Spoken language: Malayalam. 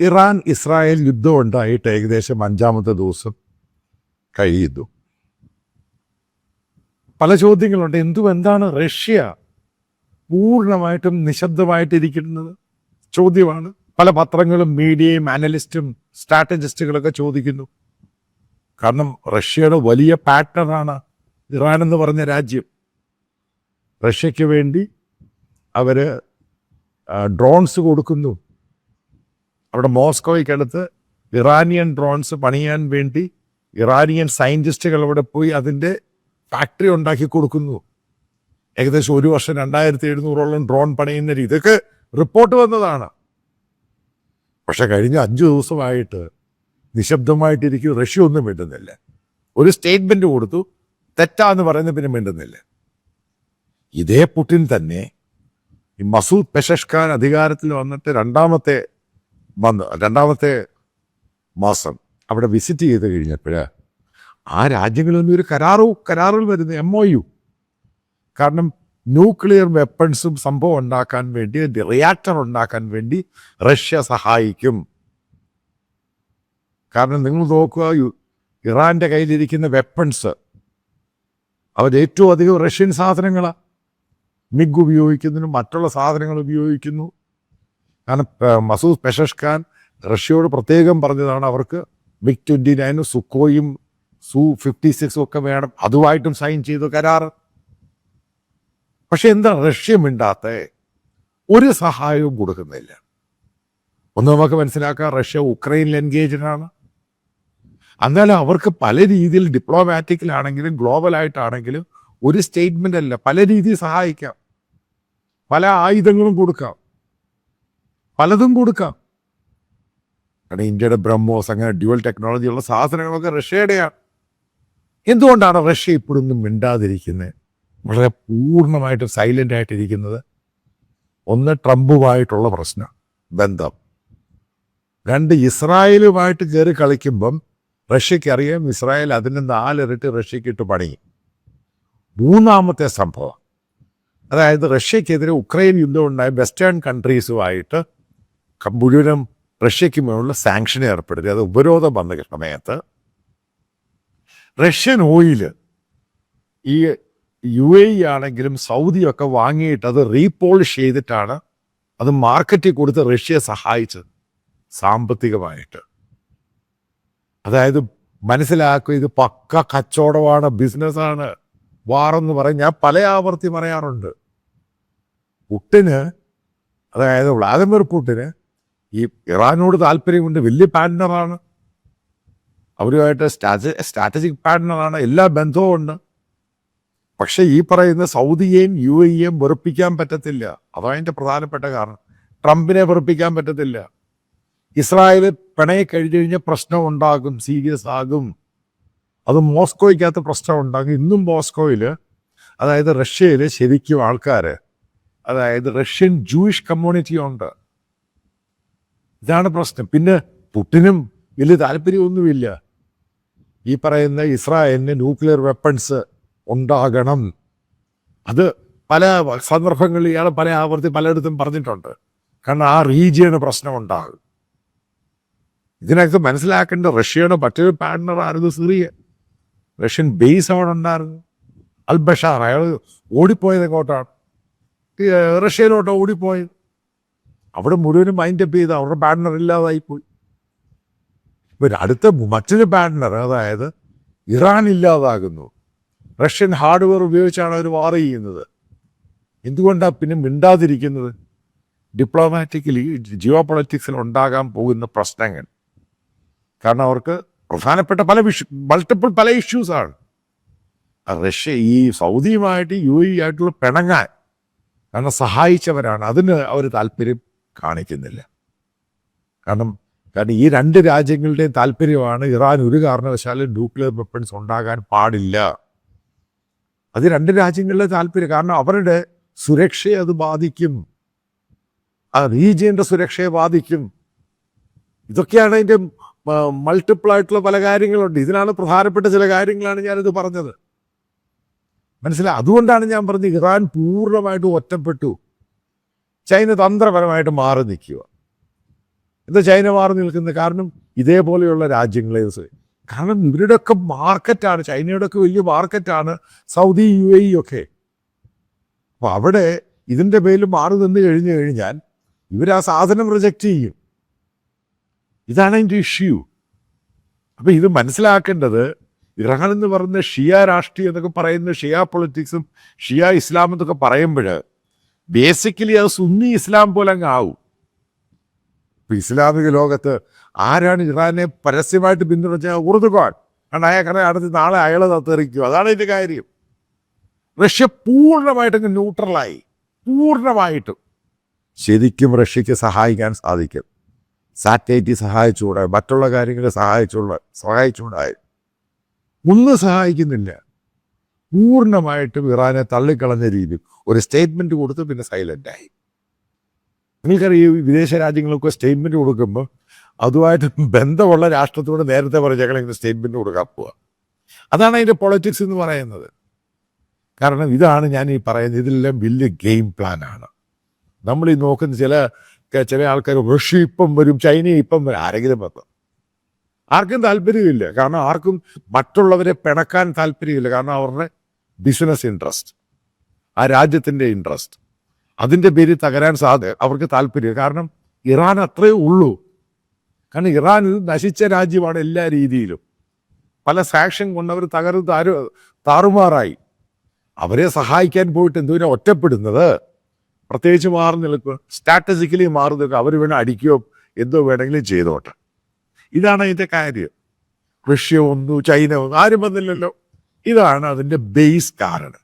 ഇറാൻ ഇസ്രായേൽ യുദ്ധം ഉണ്ടായിട്ട് ഏകദേശം അഞ്ചാമത്തെ ദിവസം കഴിയുന്നു. പല ചോദ്യങ്ങളുണ്ട്. എന്തും എന്താണ് റഷ്യ പൂർണമായിട്ടും നിശബ്ദമായിട്ടിരിക്കുന്നത്? ചോദ്യമാണ്. പല പത്രങ്ങളും മീഡിയയും അനലിസ്റ്റും സ്ട്രാറ്റജിസ്റ്റുകളൊക്കെ ചോദിക്കുന്നു. കാരണം റഷ്യയുടെ വലിയ പാർട്ട്ണറാണ് ഇറാൻ എന്ന് പറഞ്ഞ രാജ്യം. റഷ്യയ്ക്ക് വേണ്ടി അവർ ഡ്രോൺസ് കൊടുക്കുന്നു. അവിടെ മോസ്കോയ്ക്കടുത്ത് ഇറാനിയൻ ഡ്രോൺസ് പണിയാൻ വേണ്ടി ഇറാനിയൻ സയന്റിസ്റ്റുകൾ അവിടെ പോയി അതിന്റെ ഫാക്ടറി ഉണ്ടാക്കി കൊടുക്കുന്നു. ഏകദേശം ഒരു വർഷം രണ്ടായിരത്തി എഴുന്നൂറോളം ഡ്രോൺ പണിയുന്ന രീതി. ഇതൊക്കെ റിപ്പോർട്ട് വന്നതാണ്. പക്ഷെ കഴിഞ്ഞ അഞ്ചു ദിവസമായിട്ട് നിശബ്ദമായിട്ടിരിക്കും റഷ്യ ഒന്നും മിണ്ടുന്നില്ല. ഒരു സ്റ്റേറ്റ്മെന്റ് കൊടുത്തു. തെറ്റാന്ന് പറയുന്ന പിന്നെ മിണ്ടുന്നില്ല. ഇതേ പുട്ടിൻ തന്നെ ഈ മസൂദ് പെഷഷ്ഖാൻ അധികാരത്തിൽ വന്നിട്ട് രണ്ടാമത്തെ വന്ന് രണ്ടാമത്തെ മാസം അവിടെ വിസിറ്റ് ചെയ്ത് കഴിഞ്ഞപ്പോൾ ആ രാജ്യങ്ങളിൽ രാജ്യങ്ങളൊന്നും ഒരു കരാറു കരാറിൽ വരുന്ന എം ഒ യു കാരണം ന്യൂക്ലിയർ വെപ്പൺസും സംഭവം ഉണ്ടാക്കാൻ വേണ്ടി റിയാക്ടർ ഉണ്ടാക്കാൻ വേണ്ടി റഷ്യ സഹായിക്കും. കാരണം നിങ്ങൾ നോക്കുക ഇറാന്റെ കയ്യിലിരിക്കുന്ന വെപ്പൺസ് അവർ ഏറ്റവും അധികം റഷ്യൻ സാധനങ്ങളാണ് മിഗ് ഉപയോഗിക്കുന്നതിനും മറ്റുള്ള സാധനങ്ങൾ ഉപയോഗിക്കുന്നു. കാരണം മസൂദ് പെഷഷ്ഖാൻ റഷ്യയോട് പ്രത്യേകം പറഞ്ഞതാണ് അവർക്ക് മിഗ് ട്വന്റി നയനും സുക്കോയും സു ഫിഫ്റ്റി സിക്സും ഒക്കെ വേണം. അതുമായിട്ടും സൈൻ ചെയ്തു കരാർ. പക്ഷെ എന്താ റഷ്യ മിണ്ടാത്ത? ഒരു സഹായവും കൊടുക്കുന്നില്ല. ഒന്ന് നമുക്ക് മനസ്സിലാക്കാം റഷ്യ ഉക്രൈനിൽ എൻഗേജഡാണ് എന്നാലും അവർക്ക് പല രീതിയിൽ ഡിപ്ലോമാറ്റിക്കിലാണെങ്കിലും ഗ്ലോബലായിട്ടാണെങ്കിലും ഒരു സ്റ്റേറ്റ്മെന്റ് അല്ല. പല രീതിയിൽ സഹായിക്കാം. പല ആയുധങ്ങളും കൊടുക്കാം. പലതും കൊടുക്കാം. കാരണം ഇന്ത്യയുടെ ബ്രഹ്മോസ് അങ്ങനെ ഡ്യുവൽ ടെക്നോളജി ഉള്ള സാധനങ്ങളൊക്കെ റഷ്യയുടെയാണ്. എന്തുകൊണ്ടാണ് റഷ്യ ഇപ്പോഴൊന്നും മിണ്ടാതിരിക്കുന്നത് വളരെ പൂർണമായിട്ട് സൈലന്റ് ആയിട്ടിരിക്കുന്നത്. ഒന്ന് ട്രംപുമായിട്ടുള്ള പ്രശ്നം ബന്ധം. രണ്ട് ഇസ്രായേലുമായിട്ട് കയറി കളിക്കുമ്പം റഷ്യക്ക് അറിയാം ഇസ്രായേൽ അതിന് നാലിരട്ടി റഷ്യക്ക് ഇട്ട് പണിയും മൂന്നാമത്തെ സംഭവം അതായത് റഷ്യക്കെതിരെ ഉക്രൈൻ യുദ്ധം ഉണ്ടായ വെസ്റ്റേൺ കൺട്രീസുമായിട്ട് മുഴുവനും റഷ്യയ്ക്ക് മേലുള്ള സാങ്ഷൻ ഏർപ്പെടുത്തി. അത് ഉപരോധം വന്ന സമയത്ത് റഷ്യൻ ഓയിൽ ഈ യു എ ആണെങ്കിലും സൗദിയൊക്കെ വാങ്ങിയിട്ട് അത് റീപോളിഷ് ചെയ്തിട്ടാണ് അത് മാർക്കറ്റിൽ കൊടുത്ത് റഷ്യയെ സഹായിച്ചത് സാമ്പത്തികമായിട്ട്. അതായത് മനസ്സിലാക്കുക ഇത് പക്ക കച്ചവടമാണ് ബിസിനസ്സാണ് വാറെന്ന് പറയും ഞാൻ പല ആവർത്തി പറയാറുണ്ട്. പുട്ടിന് അതായത് വ്ളാദിമിർ പുട്ടിന് ഈ ഇറാനോട് താല്പര്യമുണ്ട് വലിയ പാർട്ട്ണറാണ് അവരുമായിട്ട് സ്ട്രാറ്റ സ്ട്രാറ്റജിക് പാർട്ട്ണറാണ് എല്ലാ ബന്ധവും ഉണ്ട്. പക്ഷെ ഈ പറയുന്ന സൗദിയെയും യു എയെയും വെറുപ്പിക്കാൻ പറ്റത്തില്ല. അതാണ് അതിന്റെ പ്രധാനപ്പെട്ട കാരണം. ട്രംപിനെ വെറുപ്പിക്കാൻ പറ്റത്തില്ല. ഇസ്രായേൽ പിണയെ കഴിഞ്ഞു കഴിഞ്ഞാൽ പ്രശ്നം ഉണ്ടാകും സീരിയസ് ആകും. അത് മോസ്കോയ്ക്കകത്ത് പ്രശ്നം ഉണ്ടാകും. ഇന്നും മോസ്കോയിൽ അതായത് റഷ്യയിൽ ശരിക്കും ആൾക്കാർ അതായത് റഷ്യൻ ജൂയിഷ് കമ്മ്യൂണിറ്റി ഉണ്ട് ഇതാണ് പ്രശ്നം. പിന്നെ പുട്ടിനും വലിയ താല്പര്യമൊന്നുമില്ല. ഈ പറയുന്ന ഇസ്രായേലിന് ന്യൂക്ലിയർ വെപ്പൺസ് ഉണ്ടാകണം. അത് പല സന്ദർഭങ്ങളിൽ ഇയാൾ പല ആവർത്തി പലയിടത്തും പറഞ്ഞിട്ടുണ്ട്. കാരണം ആ റീജിയന് പ്രശ്നം ഉണ്ടാകും ഇതിനകത്ത് മനസ്സിലാക്കേണ്ട റഷ്യയുടെ മറ്റൊരു പാർട്ട്ണർ ആയിരുന്നു സിറിയ. റഷ്യൻ ബേസ് അവിടെ ഉണ്ടായിരുന്നു. അൽ ബഷാർ അയാൾ ഓടിപ്പോയത് എങ്ങോട്ടാണ്? റഷ്യയിലോട്ട് ഓടിപ്പോയത്. അവിടെ മുഴുവനും മൈൻഡപ്പ് ചെയ്ത് അവരുടെ പാർട്ട്ണർ ഇല്ലാതായി പോയി. ഇവർ അടുത്ത മറ്റൊരു പാർട്ട്ണർ അതായത് ഇറാൻ ഇല്ലാതാകുന്നു. റഷ്യൻ ഹാർഡ്വെയർ ഉപയോഗിച്ചാണ് അവർ വാർ ചെയ്യുന്നത്. എന്തുകൊണ്ടാണ് പിന്നെ മിണ്ടാതിരിക്കുന്നത്? ഡിപ്ലോമാറ്റിക്കലി ജിയോ പൊളിറ്റിക്സിൽ ഉണ്ടാകാൻ പോകുന്ന പ്രശ്നങ്ങൾ. കാരണം അവർക്ക് പ്രധാനപ്പെട്ട പല വിഷു മൾട്ടിപ്പിൾ പല ഇഷ്യൂസാണ് റഷ്യ ഈ സൗദിയുമായിട്ട് യു എ ആയിട്ടുള്ള പിണങ്ങാൻ കാരണം സഹായിച്ചവരാണ്. അതിന് അവർ താല്പര്യം കാണിക്കുന്നില്ല. കാരണം കാരണം ഈ രണ്ട് രാജ്യങ്ങളുടെയും താല്പര്യമാണ് ഇറാൻ ഒരു കാരണവശാലും ന്യൂക്ലിയർ വെപ്പൺസ് ഉണ്ടാകാൻ പാടില്ല. അത് രണ്ട് രാജ്യങ്ങളുടെ താല്പര്യം. കാരണം അവരുടെ സുരക്ഷയെ അത് ബാധിക്കും. ആ റീജിയന്റെ സുരക്ഷയെ ബാധിക്കും. ഇതൊക്കെയാണ് അതിന്റെ മൾട്ടിപ്പിൾ ആയിട്ടുള്ള പല കാര്യങ്ങളുണ്ട്. ഇതിനാണ് പ്രധാനപ്പെട്ട ചില കാര്യങ്ങളാണ് ഞാനിത് പറഞ്ഞത്. മനസ്സിലായി അതുകൊണ്ടാണ് ഞാൻ പറഞ്ഞത് ഇറാൻ പൂർണമായിട്ട് ഒറ്റപ്പെട്ടു. ചൈന തന്ത്രപരമായിട്ട് മാറി നിൽക്കുക. എന്താ ചൈന മാറി നിൽക്കുന്നത്? കാരണം ഇതേപോലെയുള്ള രാജ്യങ്ങളെ കാരണം ഇവരുടെയൊക്കെ മാർക്കറ്റാണ് ചൈനയുടെ ഒക്കെ വലിയ മാർക്കറ്റാണ് സൗദി യു എ ഒക്കെ. അപ്പോൾ അവിടെ ഇതിന്റെ പേരിൽ മാറി നിന്ന് കഴിഞ്ഞു കഴിഞ്ഞാൽ ഇവർ ആ സാധനം റിജക്റ്റ് ചെയ്യും. ഇതാണ് അതിന്റെ ഇഷ്യൂ അപ്പോൾ ഇത് മനസ്സിലാക്കേണ്ടത് ഇറാൻ എന്ന് പറയുന്ന ഷിയ രാഷ്ട്രീയം എന്നൊക്കെ പറയുന്ന ഷിയ പൊളിറ്റിക്സും ഷിയ ഇസ്ലാം എന്നൊക്കെ പറയുമ്പോൾ ബേസിക്കലി അത് സുന്നി ഇസ്ലാം പോലെ അങ്ങ് ആവും. ഇപ്പൊ ഇസ്ലാമിക ലോകത്ത് ആരാണ് ഇറാനെ പരസ്യമായിട്ട് പിന്തുണച്ച ഉറുദുഖാൻ കാരണം അയാൾക്കടെ അടുത്ത് നാളെ അയാളെ തെറിക്കും അതാണ് ഇതിന്റെ കാര്യം. റഷ്യ പൂർണമായിട്ടങ്ങ് ന്യൂട്രലായി. പൂർണമായിട്ടും. ശരിക്കും റഷ്യക്ക് സഹായിക്കാൻ സാധിക്കും. സാറ്റലൈറ്റ് സഹായിച്ചുകൂടെ? മറ്റുള്ള കാര്യങ്ങൾ സഹായിച്ചുള്ള സഹായിച്ചുകൂടായി ഒന്നും സഹായിക്കുന്നില്ല. പൂർണമായിട്ടും ഇറാനെ തള്ളിക്കളഞ്ഞ രീതി. ഒരു സ്റ്റേറ്റ്മെന്റ് കൊടുത്ത് പിന്നെ സൈലന്റ് ആയി. നിങ്ങൾക്കറിയാം ഈ വിദേശ രാജ്യങ്ങൾക്ക് സ്റ്റേറ്റ്മെന്റ് കൊടുക്കുമ്പോൾ അതുമായിട്ട് ബന്ധമുള്ള രാഷ്ട്രത്തോട് നേരത്തെ പറഞ്ഞ ഞങ്ങൾ ഇങ്ങനെ സ്റ്റേറ്റ്മെന്റ് കൊടുക്കാൻ പോവുക അതാണ് അതിന്റെ പൊളിറ്റിക്സ് എന്ന് പറയുന്നത്. കാരണം ഇതാണ് ഞാൻ ഈ പറയുന്നത്. ഇതെല്ലാം വലിയ ഗെയിം പ്ലാനാണ് നമ്മൾ ഈ നോക്കുന്ന ചില ചില ആൾക്കാർ റഷ്യ ഇപ്പം വരും ചൈന ഇപ്പം വരും ആരെങ്കിലും വന്നു. ആർക്കും താല്പര്യമില്ല. കാരണം ആർക്കും മറ്റുള്ളവരെ പിണക്കാൻ താല്പര്യമില്ല. കാരണം അവരുടെ ബിസിനസ് ഇൻട്രസ്റ്റ് ആ രാജ്യത്തിന്റെ ഇൻട്രസ്റ്റ് അതിന്റെ പേരിൽ തകരാൻ സാധ്യത അവർക്ക് താല്പര്യം കാരണം ഇറാൻ അത്രയേ ഉള്ളൂ. കാരണം ഇറാൻ നശിച്ച രാജ്യമാണ് എല്ലാ രീതിയിലും. പല സാക്ഷൻ കൊണ്ട് അവർ താരു താറുമാറായി. അവരെ സഹായിക്കാൻ പോയിട്ട് എന്തുവിനെ ഒറ്റപ്പെടുന്നത്? പ്രത്യേകിച്ച് മാറി നിൽക്കുക സ്ട്രാറ്റജിക്കലി മാറി നിൽക്കുക അവർ വേണം അടിക്കുകയോ എന്തോ വേണമെങ്കിലും ചെയ്തോട്ടെ. ഇതാണ് അതിന്റെ കാര്യം. റഷ്യ ഒന്നു ചൈന ഒന്നു ആരും വന്നില്ലല്ലോ. ഇതാണ് അതിന്റെ ബേസ് കാരണം.